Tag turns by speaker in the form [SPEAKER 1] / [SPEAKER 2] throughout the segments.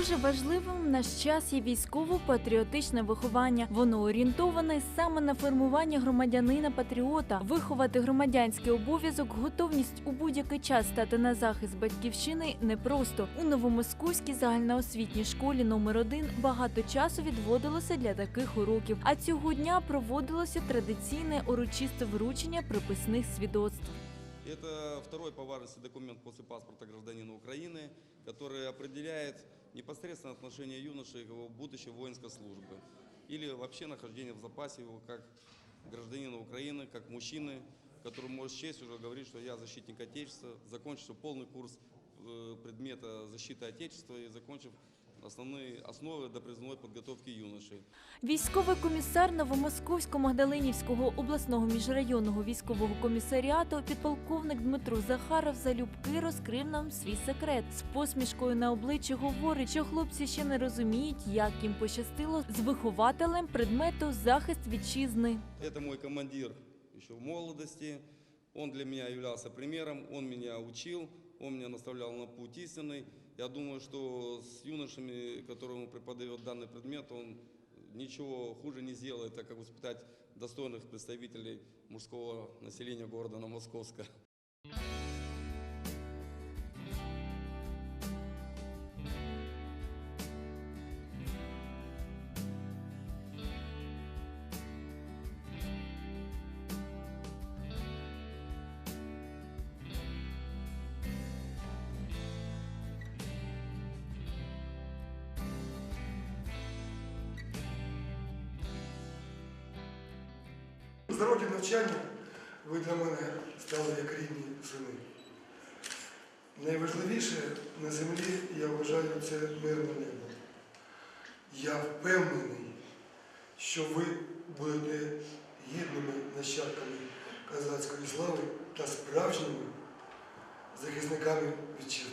[SPEAKER 1] Дуже важливим в наш час є військово-патріотичне виховання. Воно орієнтоване саме на формування громадянина патріота, виховати громадянський обов'язок, готовність у будь-який час стати на захист батьківщини непросто. У новомосковській загальноосвітній школі номер 1 багато часу відводилося для таких уроків. А цього дня проводилося традиційне урочисте вручення приписних свідоцтв.
[SPEAKER 2] Это второй по важности документ после паспорта гражданина Украины, который определяет Непосредственно отношение юноши к его будущей воинской службы или вообще нахождение в запасе его как гражданина Украины, как мужчины, который может с честью уже говорить, что я защитник Отечества, закончив полный курс э, предмета защиты Отечества и закончив основные основы до призывной подготовки юношей.
[SPEAKER 1] Військовий комісар Новомосковсько-Магдалинівського обласного міжрайонного військового комісаріату підполковник Дмитро Захаров залюбки розкрив нам свій секрет. З посмішкою на обличчі говорить, що хлопці ще не розуміють, як їм пощастило з вихователем предмету захист вітчизни.
[SPEAKER 2] Это мой командир еще в молодости. Он для меня являлся примером, он меня учил, он меня наставлял на путь истинный. Я думаю, что с юношами, которым он преподает данный предмет, он ничего хуже не сделает, так как воспитать достойных представителей мужского населения города Новомосковска.
[SPEAKER 3] Роки навчання ви для мене стали як рідні сини. Найважливіше на землі, я вважаю, це мирне небо. Я впевнений, що ви будете гідними нащадками козацької слави та справжніми захисниками вітчизни.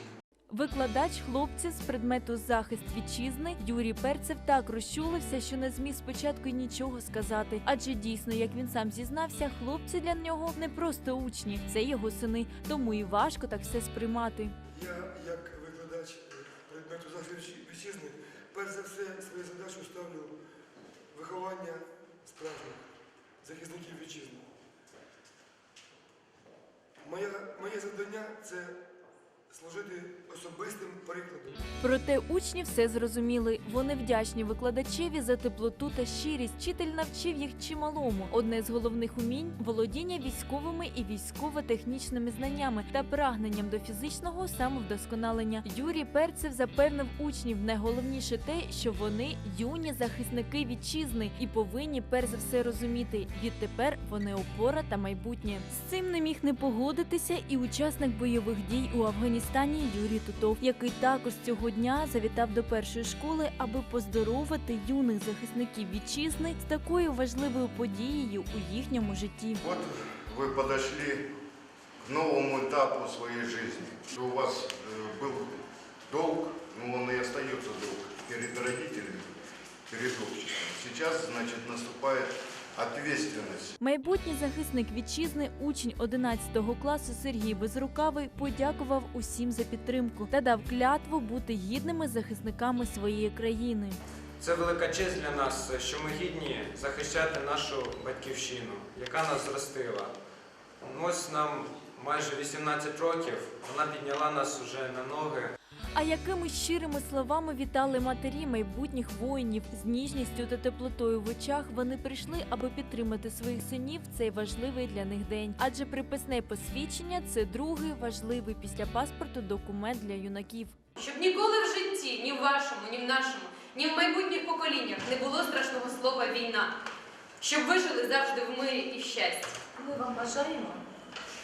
[SPEAKER 1] Викладач хлопців з предмету захист вітчизни Юрій Перцев так розчулився, що не зміг спочатку нічого сказати. Адже дійсно, як він сам зізнався, хлопці для нього не просто учні, це його сини, тому і важко так все сприймати.
[SPEAKER 3] Я, як викладач е, предмету захисту вітчизни, перш за все свою задачу ставлю виховання справжніх захисників вітчизни. Моє, моє завдання це служити особистим прикладом.
[SPEAKER 1] Проте учні все зрозуміли. Вони вдячні викладачеві за теплоту та щирість. Вчитель навчив їх чималому. Одне з головних умінь володіння військовими і військово-технічними знаннями та прагненням до фізичного самовдосконалення. Юрій Перцев запевнив учнів найголовніше те, що вони юні захисники вітчизни і повинні перш за все розуміти. Відтепер вони опора та майбутнє. З цим не міг не погодитися і учасник бойових дій у Афганістані Юрій Тутов, який також цього дня завітав до першої школи, аби поздоровити юних захисників вітчизни з такою важливою подією у їхньому житті.
[SPEAKER 4] Вот вы подошли к новому этапу своей жизни. И у вас э, был долг, ну он и остается долг перед родителями, перед обществом. Сейчас, значит, наступает ответственность.
[SPEAKER 1] Майбутній захисник вітчизни, учень 11 класу Сергій Безрукавий подякував усім за підтримку та дав клятву бути гідними захисниками своєї країни.
[SPEAKER 5] Це велика честь для нас, що ми гідні захищати нашу батьківщину, яка нас зростила. Ось нам майже 18 років, вона підняла нас уже на ноги.
[SPEAKER 1] А якими щирими словами вітали матері майбутніх воїнів з ніжністю та теплотою в очах вони прийшли, аби підтримати своїх синів в цей важливий для них день. Адже приписне посвідчення це другий важливий після паспорту документ для юнаків.
[SPEAKER 6] Щоб ніколи в житті, ні в вашому, ні в нашому, ні в майбутніх поколіннях не було страшного слова війна. Щоб ви жили завжди в мирі і в щасті.
[SPEAKER 7] Ми вам бажаємо,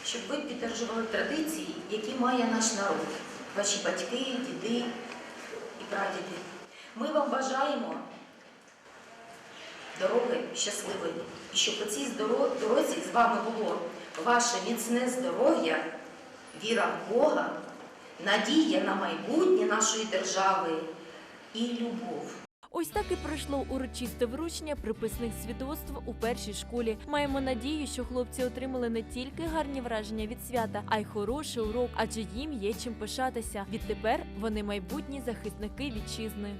[SPEAKER 7] щоб ви підтримували традиції, які має наш народ, ваші батьки, діди і прадіди. Ми вам бажаємо дороги щасливої, і щоб по цій дорозі з вами було ваше міцне здоров'я, віра в Бога, надія на майбутнє нашої держави і любов.
[SPEAKER 1] Ось так і пройшло урочисте вручення приписних свідоцтв у першій школі. Маємо надію, що хлопці отримали не тільки гарні враження від свята, а й хороший урок, адже їм є чим пишатися. Відтепер вони майбутні захисники вітчизни.